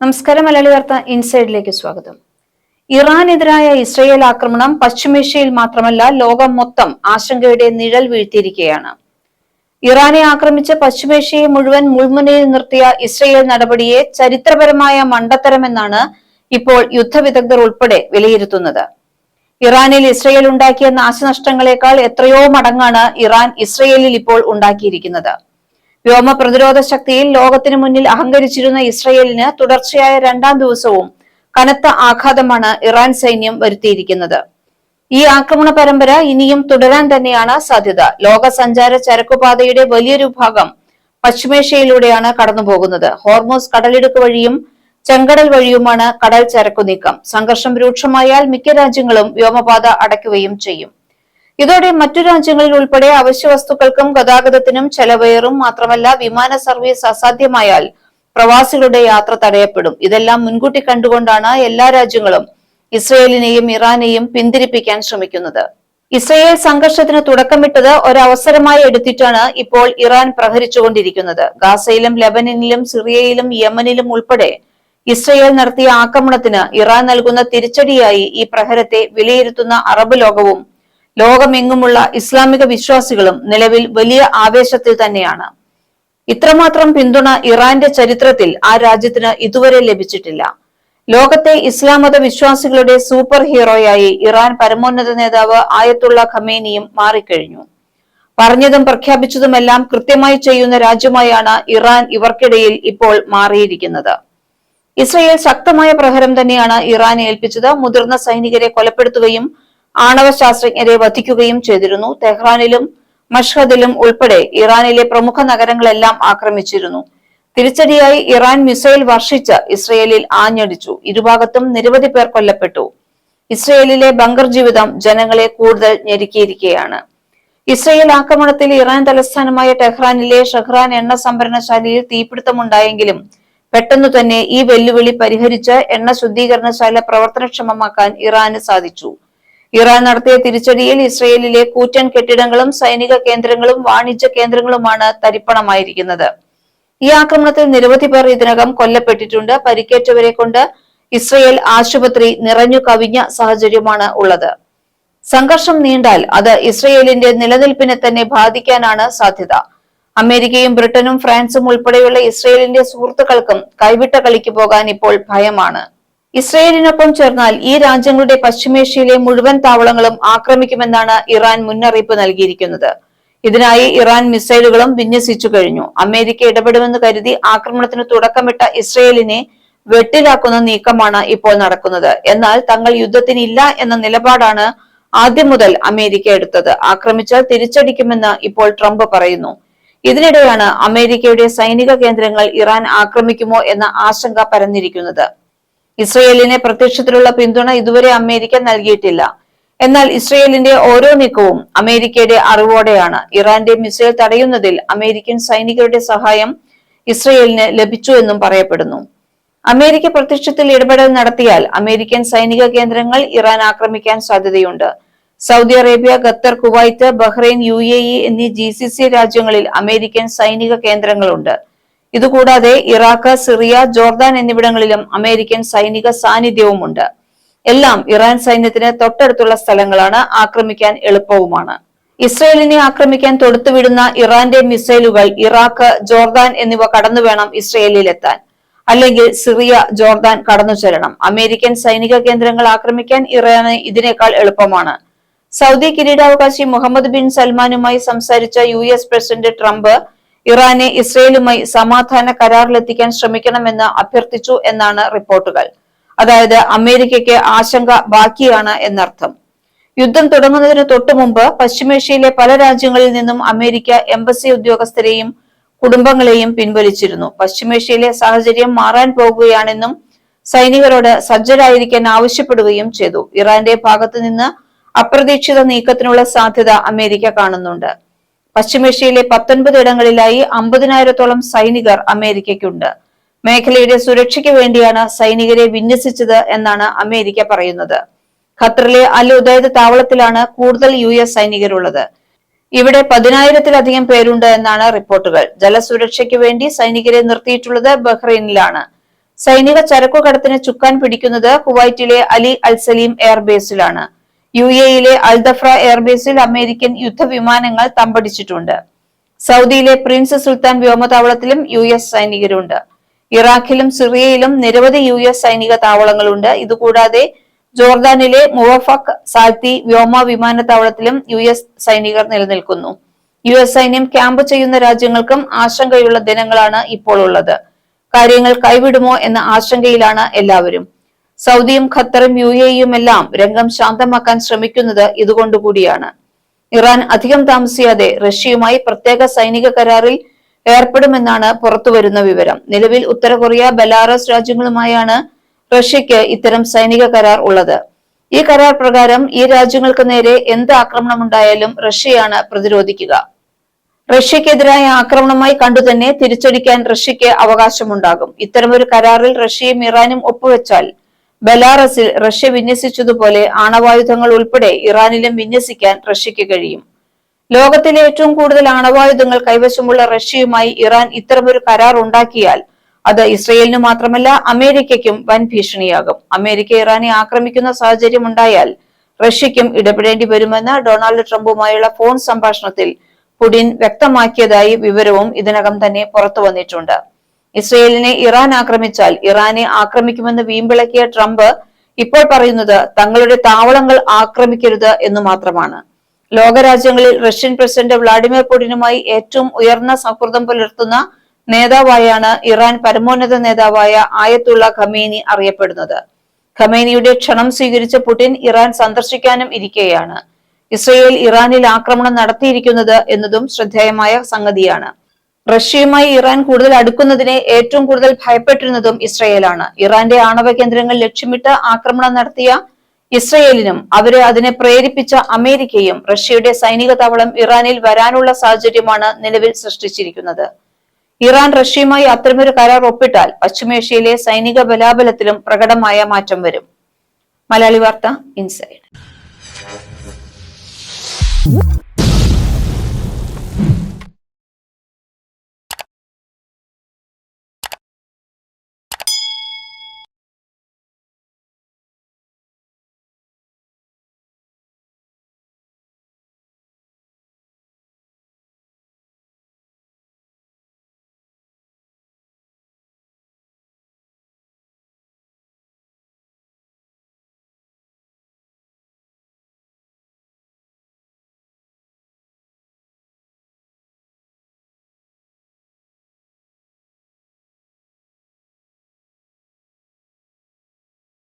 നമസ്കാരം മലയാളി വാർത്ത ഇൻസൈഡിലേക്ക് സ്വാഗതം. ഇറാനെതിരായ ഇസ്രയേൽ ആക്രമണം പശ്ചിമേഷ്യയിൽ മാത്രമല്ല ലോകം മൊത്തം ആശങ്കയുടെ നിഴൽ വീഴ്ത്തിയിരിക്കുകയാണ്. ഇറാനെ ആക്രമിച്ച് പശ്ചിമേഷ്യയെ മുഴുവൻ മുൾമുനയിൽ നിർത്തിയ ഇസ്രയേൽ നടപടിയെ ചരിത്രപരമായ മണ്ടത്തരമെന്നാണ് ഇപ്പോൾ യുദ്ധവിദഗ്ധർ ഉൾപ്പെടെ വിലയിരുത്തുന്നത്. ഇറാനിൽ ഇസ്രയേൽ ഉണ്ടാക്കിയ നാശനഷ്ടങ്ങളെക്കാൾ എത്രയോ മടങ്ങാണ് ഇറാൻ ഇസ്രയേലിൽ ഇപ്പോൾ ഉണ്ടാക്കിയിരിക്കുന്നത്. വ്യോമ പ്രതിരോധ ശക്തിയിൽ ലോകത്തിനു മുന്നിൽ അഹങ്കരിച്ചിരുന്ന ഇസ്രയേലിന് തുടർച്ചയായ രണ്ടാം ദിവസവും കനത്ത ആഘാതമാണ് ഇറാൻ സൈന്യം വരുത്തിയിരിക്കുന്നത്. ഈ ആക്രമണ പരമ്പര ഇനിയും തുടരാൻ തന്നെയാണ് സാധ്യത. ലോക സഞ്ചാര ചരക്കുപാതയുടെ വലിയൊരു ഭാഗം പശ്ചിമേഷ്യയിലൂടെയാണ് കടന്നുപോകുന്നത്. ഹോർമോസ് കടലിടുക്ക് വഴിയും ചെങ്കടൽ വഴിയുമാണ് കടൽ ചരക്കു നീക്കം സംഘർഷം രൂക്ഷമായാൽ മിക്ക രാജ്യങ്ങളും വ്യോമപാത അടയ്ക്കുകയും ചെയ്യും. ഇതോടെ മറ്റു രാജ്യങ്ങളിൽ ഉൾപ്പെടെ അവശ്യ വസ്തുക്കൾക്കും ഗതാഗതത്തിനും ചെലവേറും മാത്രമല്ല വിമാന സർവീസ് അസാധ്യമായാൽ പ്രവാസികളുടെ യാത്ര തടയപ്പെടും. ഇതെല്ലാം മുൻകൂട്ടി കണ്ടുകൊണ്ടാണ് എല്ലാ രാജ്യങ്ങളും ഇസ്രയേലിനെയും ഇറാനെയും പിന്തിരിപ്പിക്കാൻ ശ്രമിക്കുന്നത്. ഇസ്രയേൽ സംഘർഷത്തിന് തുടക്കമിട്ടത് ഒരവസരമായി എടുത്തിട്ടാണ് ഇപ്പോൾ ഇറാൻ പ്രഹരിച്ചുകൊണ്ടിരിക്കുന്നത്. ഗാസയിലും ലെബനനിലും സിറിയയിലും യമനിലും ഉൾപ്പെടെ ഇസ്രയേൽ നടത്തിയ ആക്രമണത്തിന് ഇറാൻ നൽകുന്ന തിരിച്ചടിയായി ഈ പ്രഹരത്തെ വിലയിരുത്തുന്ന അറബ് ലോകവും ലോകമെങ്ങുമുള്ള ഇസ്ലാമിക വിശ്വാസികളും നിലവിൽ വലിയ ആവേശത്തിൽ തന്നെയാണ്. ഇത്രമാത്രം പിന്തുണ ഇറാന്റെ ചരിത്രത്തിൽ ആ രാജ്യത്തിന് ഇതുവരെ ലഭിച്ചിട്ടില്ല. ലോകത്തെ ഇസ്ലാം മത വിശ്വാസികളുടെ സൂപ്പർ ഹീറോയായി ഇറാൻ പരമോന്നത നേതാവ് ആയത്തുള്ള ഖമേനിയും മാറിക്കഴിഞ്ഞു. പറഞ്ഞതും പ്രഖ്യാപിച്ചതുമെല്ലാം കൃത്യമായി ചെയ്യുന്ന രാജ്യമായാണ് ഇറാൻ ഇവർക്കിടയിൽ ഇപ്പോൾ മാറിയിരിക്കുന്നത്. ഇസ്രയേൽ ശക്തമായ പ്രഹരം തന്നെയാണ് ഇറാൻ ഏൽപ്പിച്ചത്. മുതിർന്ന സൈനികരെ കൊലപ്പെടുത്തുകയും ആണവ ശാസ്ത്രജ്ഞരെ വധിക്കുകയും ചെയ്തിരുന്നു. തെഹ്റാനിലും മഷ്ഹദിലും ഉൾപ്പെടെ ഇറാനിലെ പ്രമുഖ നഗരങ്ങളെല്ലാം ആക്രമിച്ചിരുന്നു. തിരിച്ചടിയായി ഇറാൻ മിസൈൽ വർഷിച്ച് ഇസ്രയേലിൽ ആഞ്ഞടിച്ചു. ഇരുഭാഗത്തും നിരവധി പേർ കൊല്ലപ്പെട്ടു. ഇസ്രയേലിലെ ബങ്കർ ജീവിതം ജനങ്ങളെ കൂടുതൽ ഞെരുക്കിയിരിക്കുകയാണ്. ഇസ്രയേൽ ആക്രമണത്തിൽ ഇറാൻ തലസ്ഥാനമായ ടെഹ്റാനിലെ ഷഹ്റാൻ എണ്ണ സംഭരണശാലയിൽ തീപിടുത്തമുണ്ടായെങ്കിലും പെട്ടെന്നു തന്നെ ഈ വെല്ലുവിളി പരിഹരിച്ച് എണ്ണ ശുദ്ധീകരണശാല പ്രവർത്തനക്ഷമമാക്കാൻ ഇറാന് സാധിച്ചു. ഇറാൻ നടത്തിയ തിരിച്ചടിയിൽ ഇസ്രയേലിലെ കൂറ്റൻ കെട്ടിടങ്ങളും സൈനിക കേന്ദ്രങ്ങളും വാണിജ്യ കേന്ദ്രങ്ങളുമാണ് തരിപ്പണമായിരിക്കുന്നത്. ഈ ആക്രമണത്തിൽ നിരവധി പേർ ഇതിനകം കൊല്ലപ്പെട്ടിട്ടുണ്ട്. പരിക്കേറ്റവരെ കൊണ്ട് ഇസ്രയേൽ ആശുപത്രി നിറഞ്ഞു കവിഞ്ഞ സാഹചര്യമാണ് ഉള്ളത്. സംഘർഷം നീണ്ടാൽ അത് ഇസ്രയേലിന്റെ നിലനിൽപ്പിനെ തന്നെ ബാധിക്കാനാണ് സാധ്യത. അമേരിക്കയും ബ്രിട്ടനും ഫ്രാൻസും ഉൾപ്പെടെയുള്ള ഇസ്രയേലിന്റെ സുഹൃത്തുക്കൾക്കും കൈവിട്ട കളിക്ക് പോകാൻ ഇപ്പോൾ ഭയമാണ്. ഇസ്രയേലിനൊപ്പം ചേർന്നാൽ ഈ രാജ്യങ്ങളുടെ പശ്ചിമേഷ്യയിലെ മുഴുവൻ താവളങ്ങളും ആക്രമിക്കുമെന്നാണ് ഇറാൻ മുന്നറിയിപ്പ് നൽകിയിരിക്കുന്നത്. ഇതിനായി ഇറാൻ മിസൈലുകളും വിന്യസിച്ചു കഴിഞ്ഞു. അമേരിക്ക ഇടപെടുമെന്ന് കരുതി ആക്രമണത്തിന് തുടക്കമിട്ട ഇസ്രയേലിനെ വെട്ടിലാക്കുന്ന നീക്കമാണ് ഇപ്പോൾ നടക്കുന്നത്. എന്നാൽ തങ്ങൾ യുദ്ധത്തിനില്ല എന്ന നിലപാടാണ് ആദ്യം മുതൽ അമേരിക്ക എടുത്തത്. ആക്രമിച്ചാൽ തിരിച്ചടിക്കുമെന്ന് ഇപ്പോൾ ട്രംപ് പറയുന്നു. ഇതിനിടെയാണ് അമേരിക്കയുടെ സൈനിക കേന്ദ്രങ്ങൾ ഇറാൻ ആക്രമിക്കുമോ എന്ന ആശങ്ക പരന്നിരിക്കുന്നത്. ഇസ്രയേലിനെ പ്രത്യക്ഷത്തിലുള്ള പിന്തുണ ഇതുവരെ അമേരിക്ക നൽകിയിട്ടില്ല. എന്നാൽ ഇസ്രയേലിന്റെ ഓരോ നീക്കവും അമേരിക്കയുടെ അറിവോടെയാണ്. ഇറാന്റെ മിസൈൽ തടയുന്നതിൽ അമേരിക്കൻ സൈനികരുടെ സഹായം ഇസ്രയേലിന് ലഭിച്ചു എന്നും പറയപ്പെടുന്നു. അമേരിക്ക പ്രത്യക്ഷത്തിൽ ഇടപെടൽ നടത്തിയാൽ അമേരിക്കൻ സൈനിക കേന്ദ്രങ്ങൾ ഇറാൻ ആക്രമിക്കാൻ സാധ്യതയുണ്ട്. Saudi Arabia Qatar Kuwait Bahrain U എന്നീ ജി രാജ്യങ്ങളിൽ അമേരിക്കൻ സൈനിക കേന്ദ്രങ്ങളുണ്ട്. ഇതുകൂടാതെ ഇറാഖ് സിറിയ ജോർദാൻ എന്നിവിടങ്ങളിലും അമേരിക്കൻ സൈനിക സാന്നിധ്യവുമുണ്ട്. എല്ലാം ഇറാൻ സൈന്യത്തിന് തൊട്ടടുത്തുള്ള സ്ഥലങ്ങളാണ്. ആക്രമിക്കാൻ എളുപ്പവുമാണ്. ഇസ്രയേലിനെ ആക്രമിക്കാൻ തൊടുത്തുവിടുന്ന ഇറാന്റെ മിസൈലുകൾ ഇറാഖ് ജോർദാൻ എന്നിവ കടന്നു വേണം ഇസ്രയേലിലെത്താൻ. അല്ലെങ്കിൽ സിറിയ ജോർദാൻ കടന്നു ചെല്ലണം. അമേരിക്കൻ സൈനിക കേന്ദ്രങ്ങൾ ആക്രമിക്കാൻ ഇറാന് ഇതിനേക്കാൾ എളുപ്പമാണ്. സൗദി കിരീടാവകാശി മുഹമ്മദ് ബിൻ സൽമാനുമായി സംസാരിച്ച യു എസ് പ്രസിഡന്റ് ട്രംപ് ഇറാനെ ഇസ്രയേലുമായി സമാധാന കരാറിലെത്തിക്കാൻ ശ്രമിക്കണമെന്ന് അഭ്യർത്ഥിച്ചു എന്നാണ് റിപ്പോർട്ടുകൾ. അതായത് അമേരിക്കയ്ക്ക് ആശങ്ക ബാക്കിയാണ് എന്നർത്ഥം. യുദ്ധം തുടങ്ങുന്നതിന് തൊട്ടു മുമ്പ് പശ്ചിമേഷ്യയിലെ പല രാജ്യങ്ങളിൽ നിന്നും അമേരിക്ക എംബസി ഉദ്യോഗസ്ഥരെയും കുടുംബങ്ങളെയും പിൻവലിച്ചിരുന്നു. പശ്ചിമേഷ്യയിലെ സാഹചര്യം മാറാൻ പോകുകയാണെന്നും സൈനികരോട് സജ്ജരായിരിക്കാൻ ആവശ്യപ്പെടുകയും ചെയ്തു. ഇറാന്റെ ഭാഗത്തു നിന്ന് അപ്രതീക്ഷിത നീക്കത്തിനുള്ള സാധ്യത അമേരിക്ക കാണുന്നുണ്ട്. പശ്ചിമേഷ്യയിലെ പത്തൊൻപത് ഇടങ്ങളിലായി അമ്പതിനായിരത്തോളം സൈനികർ അമേരിക്കയ്ക്കുണ്ട്. മേഖലയുടെ സുരക്ഷയ്ക്ക് വേണ്ടിയാണ് സൈനികരെ വിന്യസിച്ചത് എന്നാണ് അമേരിക്ക പറയുന്നത്. ഖത്തറിലെ അൽ ഉദൈദ് താവളത്തിലാണ് കൂടുതൽ യു എസ് സൈനികരുള്ളത്. ഇവിടെ പതിനായിരത്തിലധികം പേരുണ്ട് എന്നാണ് റിപ്പോർട്ടുകൾ. ജലസുരക്ഷയ്ക്ക് വേണ്ടി സൈനികരെ നിർത്തിയിട്ടുള്ളത് ബഹ്റൈനിലാണ്. സൈനിക ചരക്കുകടത്തിന് ചുക്കാൻ പിടിക്കുന്നത് കുവൈറ്റിലെ അലി അൽസലീം എയർബേസിലാണ്. യു എയിലെ അൽദഫ്ര എയർബേസിൽ അമേരിക്കൻ യുദ്ധവിമാനങ്ങൾ തമ്പടിച്ചിട്ടുണ്ട്. സൗദിയിലെ പ്രിൻസ് സുൽത്താൻ വ്യോമതാവളത്തിലും യു എസ് സൈനികരുണ്ട്. ഇറാഖിലും സിറിയയിലും നിരവധി യു എസ് സൈനിക താവളങ്ങളുണ്ട്. ഇതുകൂടാതെ ജോർദാനിലെ മുവഫക് സാൽത്തി വ്യോമ വിമാനത്താവളത്തിലും യു എസ് സൈനികർ നിലനിൽക്കുന്നു. യു എസ് സൈന്യം ക്യാമ്പ് ചെയ്യുന്ന രാജ്യങ്ങൾക്കും ആശങ്കയുള്ള ദിനങ്ങളാണ് ഇപ്പോൾ ഉള്ളത്. കാര്യങ്ങൾ കൈവിടുമോ എന്ന ആശങ്കയിലാണ് എല്ലാവരും. സൗദിയും ഖത്തറും യു എയും എല്ലാം രംഗം ശാന്തമാക്കാൻ ശ്രമിക്കുന്നത് ഇതുകൊണ്ടുകൂടിയാണ്. ഇറാൻ അധികം താമസിയാതെ റഷ്യയുമായി പ്രത്യേക സൈനിക കരാറിൽ ഏർപ്പെടുമെന്നാണ് പുറത്തുവരുന്ന വിവരം. നിലവിൽ ഉത്തര കൊറിയ ബലാറസ് രാജ്യങ്ങളുമായാണ് റഷ്യക്ക് ഇത്തരം സൈനിക കരാർ ഉള്ളത്. ഈ കരാർ പ്രകാരം ഈ രാജ്യങ്ങൾക്ക് നേരെ എന്ത് ആക്രമണമുണ്ടായാലും റഷ്യയാണ് പ്രതിരോധിക്കുക. റഷ്യക്കെതിരായ ആക്രമണമായി കണ്ടുതന്നെ തിരിച്ചടിക്കാൻ റഷ്യക്ക് അവകാശമുണ്ടാകും. ഇത്തരമൊരു കരാറിൽ റഷ്യയും ഇറാനും ഒപ്പുവെച്ചാൽ ബെലാറസിൽ റഷ്യ വിന്യസിച്ചതുപോലെ ആണവായുധങ്ങൾ ഉൾപ്പെടെ ഇറാനിലും വിന്യസിക്കാൻ റഷ്യക്ക് കഴിയും. ലോകത്തിലെ ഏറ്റവും കൂടുതൽ ആണവായുധങ്ങൾ കൈവശമുള്ള റഷ്യയുമായി ഇറാൻ ഇത്തരമൊരു കരാർ ഉണ്ടാക്കിയാൽ അത് ഇസ്രയേലിന് മാത്രമല്ല അമേരിക്കയ്ക്കും വൻ ഭീഷണിയാകും. അമേരിക്ക ഇറാനെ ആക്രമിക്കുന്ന സാഹചര്യം ഉണ്ടായാൽ റഷ്യയ്ക്കും ഇടപെടേണ്ടി വരുമെന്ന് ഡൊണാൾഡ് ട്രംപുമായുള്ള ഫോൺ സംഭാഷണത്തിൽ പുടിൻ വ്യക്തമാക്കിയതായി വിവരവും ഇതിനകം തന്നെ പുറത്തു വന്നിട്ടുണ്ട്. ഇസ്രയേലിനെ ഇറാൻ ആക്രമിച്ചാൽ ഇറാനെ ആക്രമിക്കുമെന്ന് വീമ്പിളക്കിയ ട്രംപ് ഇപ്പോൾ പറയുന്നത് തങ്ങളുടെ താവളങ്ങൾ ആക്രമിക്കരുത് എന്ന് മാത്രമാണ്. ലോകരാജ്യങ്ങളിൽ റഷ്യൻ പ്രസിഡന്റ് വ്ളാഡിമിർ പുടിനുമായി ഏറ്റവും ഉയർന്ന സൗഹൃദം പുലർത്തുന്ന നേതാവായാണ് ഇറാൻ പരമോന്നത നേതാവായ ആയത്തുള്ള ഖമേനി അറിയപ്പെടുന്നത്. ഖമേനിയുടെ ക്ഷണം സ്വീകരിച്ച പുടിൻ ഇറാൻ സന്ദർശിക്കാനും ഇരിക്കെയാണ്. ഇസ്രയേൽ ഇറാനിൽ ആക്രമണം നടത്തിയിരിക്കുന്നത് എന്നതും ശ്രദ്ധേയമായ സംഗതിയാണ്. റഷ്യയുമായി ഇറാൻ കൂടുതൽ അടുക്കുന്നതിനെ ഏറ്റവും കൂടുതൽ ഭയപ്പെട്ടിരുന്നതും ഇസ്രയേലാണ്. ഇറാന്റെ ആണവ കേന്ദ്രങ്ങൾ ലക്ഷ്യമിട്ട് ആക്രമണം നടത്തിയ ഇസ്രയേലിനും അവരെ അതിനെ പ്രേരിപ്പിച്ച അമേരിക്കയും റഷ്യയുടെ സൈനിക താവളം ഇറാനിൽ വരാനുള്ള സാഹചര്യമാണ് നിലവിൽ സൃഷ്ടിച്ചിരിക്കുന്നത്. ഇറാൻ റഷ്യയുമായി അത്തരമൊരു കരാർ ഒപ്പിട്ടാൽ പശ്ചിമേഷ്യയിലെ സൈനിക ബലാബലത്തിലും പ്രകടമായ മാറ്റം വരും. മലയാളി വാർത്ത ഇൻസൈഡ്.